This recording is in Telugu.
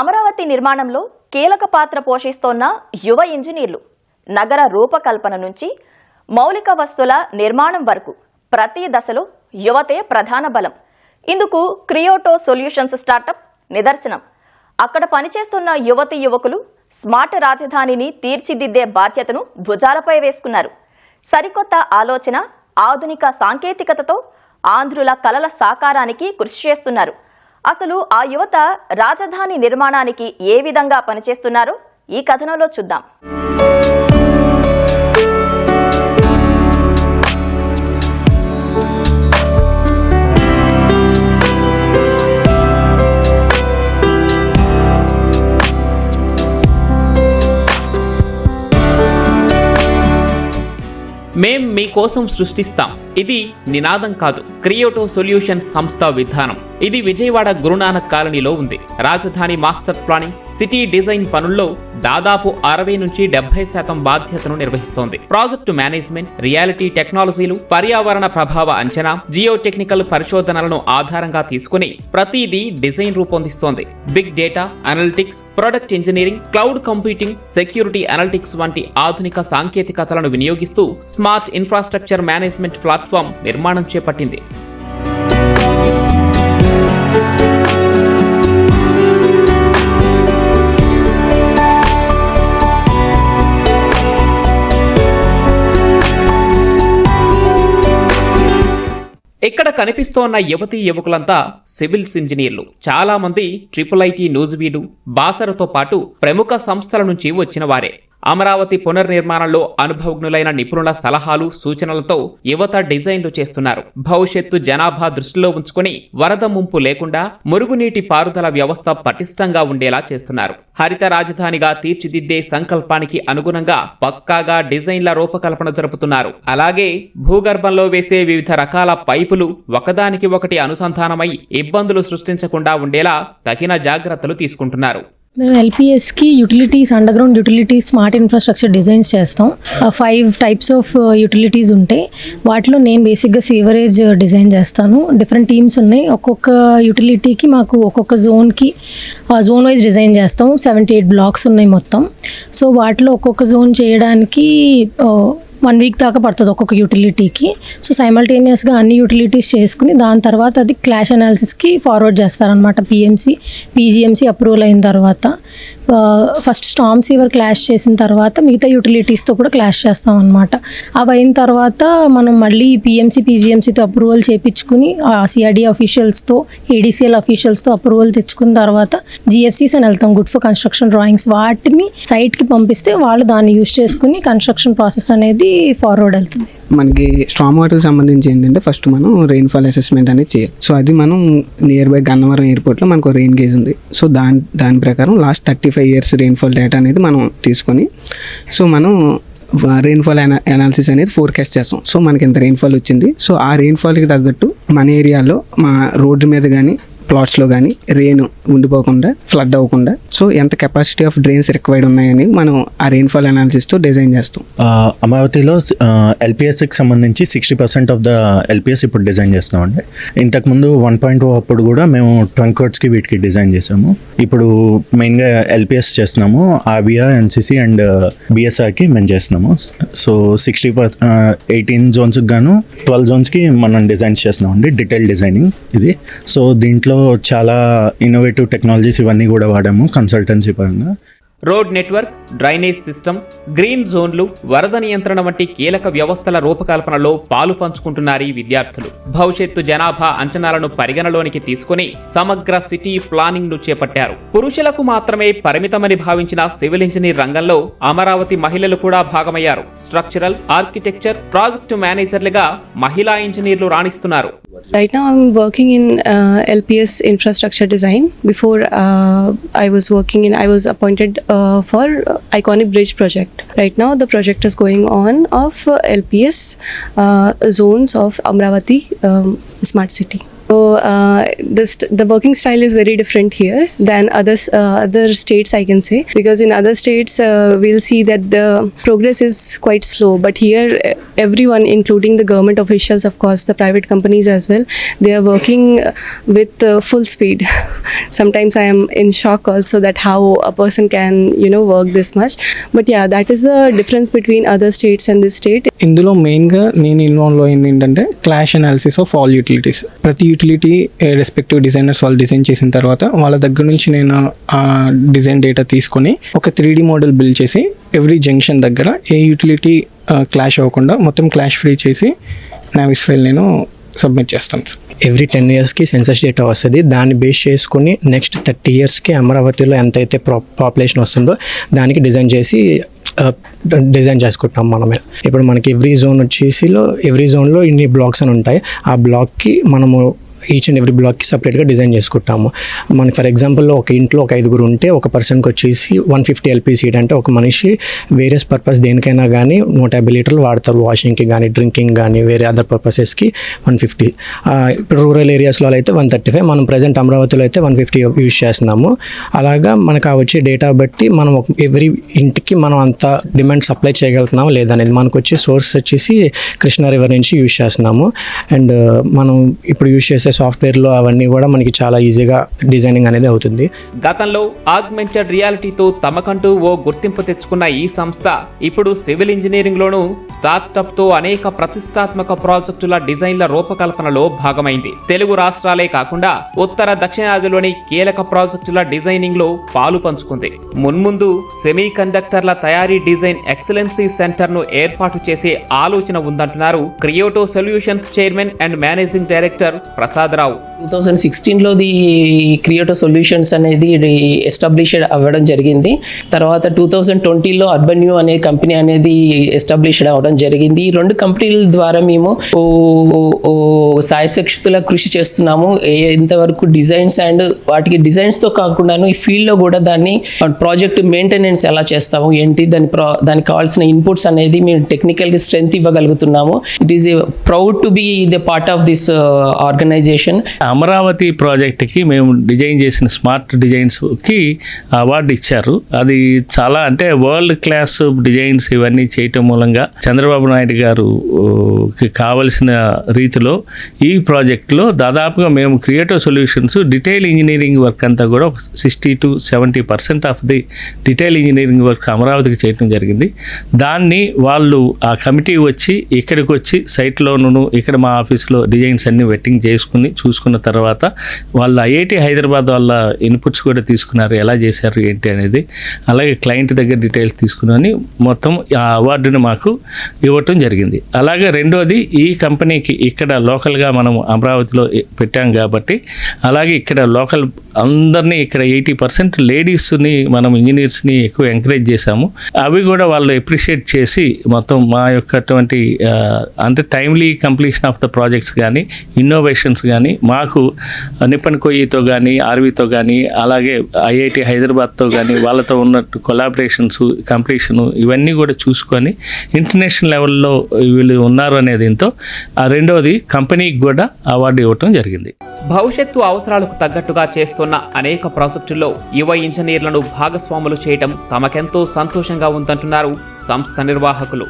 అమరావతి నిర్మాణంలో కీలక పాత్ర పోషిస్తోన్న యువ ఇంజనీర్లు నగర రూపకల్పన నుంచి మౌలిక వస్తువుల నిర్మాణం వరకు ప్రతి దశలో యువతే ప్రధాన బలం. ఇందుకు క్రియోటో సొల్యూషన్స్ స్టార్టప్ నిదర్శనం. అక్కడ పనిచేస్తున్న యువతి యువకులు స్మార్ట్ రాజధానిని తీర్చిదిద్దే బాధ్యతను భుజాలపై వేసుకున్నారు. సరికొత్త ఆలోచన ఆధునిక సాంకేతికతతో ఆంధ్రుల కలల సాకారానికి కృషి చేస్తున్నారు. అసలు ఆ యువత రాజధాని నిర్మాణానికి ఏ విధంగా పనిచేస్తున్నారో ఈ కథనంలో చూద్దాం. మేం మీకోసం సృష్టిస్తాం. ఇది నినాదం కాదు. క్రియోటో సొల్యూషన్స్ సంస్థ విధానం. ఇది విజయవాడ గురునానక్ కాలనీలో ఉంది. రాజధాని మాస్టర్ ప్లానింగ్ సిటీ డిజైన్ పనుల్లో దాదాపు అరవై నుంచి డెబ్బై శాతం బాధ్యతను నిర్వహిస్తోంది. ప్రాజెక్టు మేనేజ్మెంట్ రియాలిటీ టెక్నాలజీలు పర్యావరణ ప్రభావ అంచనా జియో టెక్నికల్ పరిశోధనలను ఆధారంగా తీసుకుని ప్రతిదీ design రూపొందిస్తోంది. Big data analytics product engineering cloud computing security analytics వంటి ఆధునిక సాంకేతికతలను వినియోగిస్తూ స్మార్ట్ ఇన్ఫ్రాస్ట్రక్చర్ మేనేజ్మెంట్ ప్లాట్ఫామ్ నిర్మాణం చేపట్టింది. ఇక్కడ కనిపిస్తోన్న యువతీ యువకులంతా సివిల్స్ ఇంజనీర్లు. చాలా మంది ట్రిపుల్ ఐటీ నూజివీడు బాసరతో పాటు ప్రముఖ సంస్థల నుంచి వచ్చిన వారే. అమరావతి పునర్నిర్మాణంలో అనుభవజ్ఞులైన నిపుణుల సలహాలు సూచనలతో యువత డిజైన్లు చేస్తున్నారు. భవిష్యత్తు జనాభా దృష్టిలో ఉంచుకుని వరద ముంపు లేకుండా మురుగునీటి పారుదల వ్యవస్థ పటిష్టంగా ఉండేలా చేస్తున్నారు. హరిత రాజధానిగా తీర్చిదిద్దే సంకల్పానికి అనుగుణంగా పక్కాగా డిజైన్ల రూపకల్పన జరుపుతున్నారు. అలాగే భూగర్భంలో వేసే వివిధ రకాల పైపులు ఒకదానికి ఒకటి అనుసంధానమై ఇబ్బందులు సృష్టించకుండా ఉండేలా తగిన జాగ్రత్తలు తీసుకుంటున్నారు. మేము ఎల్పిఎస్కి utilities underground utilities smart infrastructure designs చేస్తాం. ఫైవ్ టైప్స్ ఆఫ్ యూటిలిటీస్ ఉంటాయి. వాటిలో నేను బేసిక్గా సీవరేజ్ డిజైన్ చేస్తాను. డిఫరెంట్ టీమ్స్ ఉన్నాయి. ఒక్కొక్క యూటిలిటీకి మాకు ఒక్కొక్క జోన్కి జోన్ వైజ్ డిజైన్ చేస్తాం. సెవెంటీ ఎయిట్ బ్లాక్స్ ఉన్నాయి మొత్తం. సో వాటిలో ఒక్కొక్క జోన్ చేయడానికి uh, వన్ వీక్ దాకా పడుతుంది ఒక్కొక్క యూటిలిటీకి. సో సైమల్టేనియస్గా అన్ని యూటిలిటీస్ చేసుకుని దాని తర్వాత అది క్లాష్ అనాలిసిస్కి ఫార్వర్డ్ చేస్తారనమాట పిఎంసి పీజీఎంసీ అప్రూవల్ అయిన తర్వాత. ఫస్ట్ స్టామ్ సీవర్ క్లాష్ చేసిన తర్వాత మిగతా యూటిలిటీస్తో కూడా క్లాష్ చేస్తాం అనమాట అవి అయిన తర్వాత మనం మళ్ళీ పిఎంసీ పీజీఎంసీతో అప్రూవల్ చేయించుకుని సిఆర్డీ అఫీషియల్స్తో ఏడీసీఎల్ అఫీషియల్స్తో అప్రూవల్ తెచ్చుకున్న తర్వాత జిఎఫ్సీస్ అని వెళ్తాం గుడ్ ఫర్ కన్స్ట్రక్షన్ డ్రాయింగ్స్ వాటిని సైట్కి పంపిస్తే వాళ్ళు దాన్ని యూజ్ చేసుకుని కన్స్ట్రక్షన్ ప్రాసెస్ అనేది ఫార్వర్డ్ వెళ్తుంది. మనకి స్ట్రామ్ వాటర్కి సంబంధించి ఏంటంటే ఫస్ట్ మనం రెయిన్ఫాల్ అసెస్మెంట్ అనేది చేయాలి. సో అది మనం నియర్ బై గన్నవరం ఎయిర్పోర్ట్లో మనకు రెయిన్ గేజ్ ఉంది. సో దాని దాని ప్రకారం last thirty five years rainfall data అనేది మనం తీసుకొని సో మనం రెయిన్ఫాల్ అనాలిసిస్ అనేది ఫోర్కాస్ట్ చేస్తాం. సో మనకి ఇంత రెయిన్ఫాల్ వచ్చింది. సో ఆ రెయిన్ఫాల్కి తగ్గట్టు మన ఏరియాలో మా రోడ్డు మీద కానీ ప్లాట్స్లో కానీ రెయిన్ ఉండిపోకుండా ఫ్లడ్ అవ్వకుండా సో ఎంత కెపాసిటీ ఆఫ్ డ్రైన్స్ రిక్వైర్డ్ ఉన్నాయని మనం ఆ రెయిన్ఫాల్ అనాలిసిస్తో డిజైన్ చేస్తాం. అమరావతిలో ఎల్పిఎస్కి సంబంధించి sixty percent of the LPS ఇప్పుడు డిజైన్ చేస్తున్నామండి. ఇంతకుముందు వన్ పాయింట్ oh అప్పుడు కూడా మేము ట్వంక్ కోడ్స్కి వీటికి డిజైన్ చేసాము ఇప్పుడు మెయిన్గా ఎల్పిఎస్ చేస్తున్నాము ఆర్బిఆర్ ఎన్సిసి అండ్ బిఎస్ఆర్కి మేము చేస్తున్నాము. సో సిక్స్టీ పర్ ఎయిటీన్ జోన్స్కి గాను ట్వెల్వ్ జోన్స్కి మనం డిజైన్స్ చేస్తున్నాం అండి డీటెయిల్ డిజైనింగ్ ఇది. సో దీంట్లో చాలా ఇన్నోవేటివ్ టెక్నాలజీస్ ఇవన్నీ కూడా వాడాము కన్సల్టెన్సీ పరంగా. Road network drainage system green జోన్లు వరద నియంత్రణ వంటి కీలక వ్యవస్థల రూపకల్పనలో పాలు పంచుకుంటున్నారు ఈ విద్యార్థులు. భవిష్యత్తు జనాభా అంచనాలను పరిగణలోనికి తీసుకుని సమగ్ర సిటీ ప్లానింగ్ను చేపట్టారు. పురుషులకు మాత్రమే పరిమితమని భావించిన సివిల్ ఇంజనీర్ రంగంలో అమరావతి మహిళలు కూడా భాగమయ్యారు. స్ట్రక్చరల్ ఆర్కిటెక్చర్ ప్రాజెక్టు మేనేజర్లుగా మహిళా ఇంజనీర్లు రాణిస్తున్నారు. Right now, I'm working in uh, LPS infrastructure design. Before uh, I was working in, I was appointed uh, for uh, Iconic Bridge project. Right now, the project is going on of uh, LPS uh, zones of Amravati um, smart city. So uh, the st- the working style is very different here than other s- uh, other states, I can say, because in other states uh, we'll see that the progress is quite slow. But here, uh, everyone, including the government officials, of course, the private companies as well, they are working uh, with uh, full speed. Sometimes I am in shock also that how a person can you know work this much. But yeah, that is the difference between other states and this state. ఇందులో మెయిన్గా నేను ఇన్వాల్వ్ అయింది ఏంటంటే clash analysis of all utilities ప్రతి utility respective designers వాళ్ళు డిజైన్ చేసిన తర్వాత వాళ్ళ దగ్గర నుంచి నేను ఆ డిజైన్ డేటా తీసుకొని ఒక త్రీ డి మోడల్ బిల్డ్ చేసి ఎవ్రీ జంక్షన్ దగ్గర ఏ యూటిలిటీ క్లాష్ అవ్వకుండా మొత్తం క్లాష్ ఫ్రీ చేసి నావిస్ ఫైల్ నేను సబ్మిట్ చేస్తాను ఎవ్రీ టెన్ ఇయర్స్కి సెన్సస్ డేటా వస్తుంది. దాన్ని బేస్ చేసుకుని నెక్స్ట్ థర్టీ ఇయర్స్కి అమరావతిలో ఎంతైతే పాపులేషన్ వస్తుందో దానికి డిజైన్ చేసి డిజైన్ చేసుకుంటున్నాం మనమే. ఇప్పుడు మనకి ఎవ్రీ జోన్ వచ్చేసిలో ఎవ్రీ జోన్లో ఇన్ని బ్లాక్స్ అని ఉంటాయి. ఆ బ్లాక్కి మనము ఈచ్ అండ్ ఎవ్రీ బ్లాక్కి సపరేట్గా డిజైన్ చేసుకుంటాము. మనకి ఫర్ ఎగ్జాంపుల్ ఒక ఇంట్లో ఒక ఐదుగురు ఉంటే ఒక పర్సన్కి వచ్చేసి వన్ ఫిఫ్టీ ఎల్పీ సీట్ అంటే ఒక మనిషి వేరియస్ పర్పస్ దేనికైనా కానీ నూట యాభై లీటర్లు వాడతారు వాషింగ్కి కానీ డ్రింకింగ్ కానీ వేరే అదర్ పర్పసెస్కి వన్ ఫిఫ్టీ ఇప్పుడు రూరల్ ఏరియాస్లో అయితే వన్ థర్టీ ఫైవ్ మనం ప్రజెంట్ అమరావతిలో అయితే వన్ ఫిఫ్టీ యూజ్ చేస్తున్నాము. అలాగా మనకు ఆ వచ్చే డేటా బట్టి మనం ఎవ్రీ ఇంటికి మనం అంత డిమాండ్ సప్లై చేయగలుగుతున్నాము లేదనేది మనకు వచ్చే సోర్స్ వచ్చేసి కృష్ణా రివర్ నుంచి యూజ్ చేస్తున్నాము. అండ్ మనం ఇప్పుడు యూజ్ చేసే సాఫ్ట్వేర్లో అవన్నీ కూడా మనకి చాలా ఈజీగా డిజైనింగ్ అనేది అవుతుంది. గతంలో ఆగ్మెంటెడ్ రియాలిటీతో తమకంటూ ఓ గుర్తింపు తెచ్చుకున్న ఈ సంస్థ ఇప్పుడు సివిల్ ఇంజనీరింగ్ స్టార్టప్తో స్టార్టప్తో అనేక ప్రతిష్టాత్మక ప్రాజెక్టుల డిజైన్ల రూపకల్పనలో భాగమైంది. తెలుగు రాష్ట్రాలే కాకుండా ఉత్తర దక్షిణాదిలోని కీలక ప్రాజెక్టుల డిజైనింగ్లో పాలు పంచుకుంది. మున్ముందు సెమీ కండక్టర్ల తయారీ డిజైన్ ఎక్సలెన్సీ సెంటర్ను ఏర్పాటు చేసే ఆలోచన ఉందంటున్నారు Creato solutions chairman and managing director Prasad Rao two thousand సిక్స్టీన్లోది Creato solutions అనేది ఎస్టాబ్లిష్ అవ్వడం జరిగింది. తర్వాత టూ థౌజండ్ ట్వంటీలో అర్బన్ న్యూ అనే కంపెనీ అనేది ఎస్టాబ్లిష్డ్ అవ్వడం జరిగింది. ఈ రెండు కంపెనీల ద్వారా మేము ఓ సాయశక్తుల కృషి చేస్తున్నాము. ఎంతవరకు డిజైన్స్ అండ్ వాటికి డిజైన్స్తో కాకుండాను ఈ ఫీల్డ్లో కూడా దాన్ని ప్రాజెక్ట్ మెయింటెనెన్స్ ఎలా చేస్తాము ఏంటి దాని ప్రా దానికి కావాల్సిన ఇన్పుట్స్ అనేది మేము టెక్నికల్గా strength ఇవ్వగలుగుతున్నాము. It is proud to be the part of this organisation Amaravati ప్రాజెక్ట్కి మేము డిజైన్ చేసిన స్మార్ట్ డిజైన్స్కి అవార్డు ఇచ్చారు. అది చాలా అంటే వరల్డ్ క్లాస్ డిజైన్స్ ఇవన్నీ చేయటం మూలంగా చంద్రబాబు నాయుడు గారు కావలసిన రీతిలో ఈ ప్రాజెక్ట్లో దాదాపుగా మేము creative solutions detail engineering work అంతా కూడా ఒక sixty to seventy percent of the detail engineering work అమరావతికి చేయటం జరిగింది. దాన్ని వాళ్ళు ఆ కమిటీ వచ్చి ఇక్కడికి వచ్చి సైట్లోనూ ఇక్కడ మా ఆఫీస్లో డిజైన్స్ అన్ని వెట్టింగ్ చేసుకుని చూసుకున్న తర్వాత వాళ్ళు ఐఐటి హైదరాబాద్ వాళ్ళ ఇన్పుట్స్ కూడా తీసుకున్నారు. ఎలా చేశారు ఏంటి అనేది. అలాగే క్లయింట్ దగ్గర డీటెయిల్స్ తీసుకుని మొత్తం ఆ అవార్డుని మాకు ఇవ్వటం జరిగింది. అలాగే రెండోది ఈ కంపెనీకి ఇక్కడ లోకల్గా మనం అమరావతిలో పెట్టాం కాబట్టి అలాగే ఇక్కడ లోకల్ అందరినీ ఇక్కడ ఎయిటీ పర్సెంట్ లేడీస్ని మనం ఇంజనీర్స్ని ఎక్కువ ఎంకరేజ్ చేశాము. అవి కూడా వాళ్ళు ఎప్రిషియేట్ చేసి మొత్తం మా యొక్క అటువంటి అంటే timely completion of the projects కానీ ఇన్నోవేషన్స్ కానీ మాకు నిప్పన్ కొయ్యితో కానీ ఆర్వీతో కానీ అలాగే ఐఐటి హైదరాబాద్తో కానీ వాళ్ళతో ఉన్నట్టు కొలాబరేషన్స్ కంప్లీషను ఇవన్నీ కూడా చూసుకొని ఇంటర్నేషనల్ లెవెల్లో వీళ్ళు ఉన్నారు అనే దీంతో ఆ రెండవది కంపెనీకి కూడా అవార్డు ఇవ్వటం జరిగింది. భవిష్యత్తు అవసరాలకు తగ్గట్టుగా చేస్తున్న అనేక ప్రాజెక్టుల్లో యువ ఇంజనీర్లను భాగస్వాములు చేయటం తమకెంతో సంతోషంగా ఉందంటున్నారు సంస్థ నిర్వాహకులు.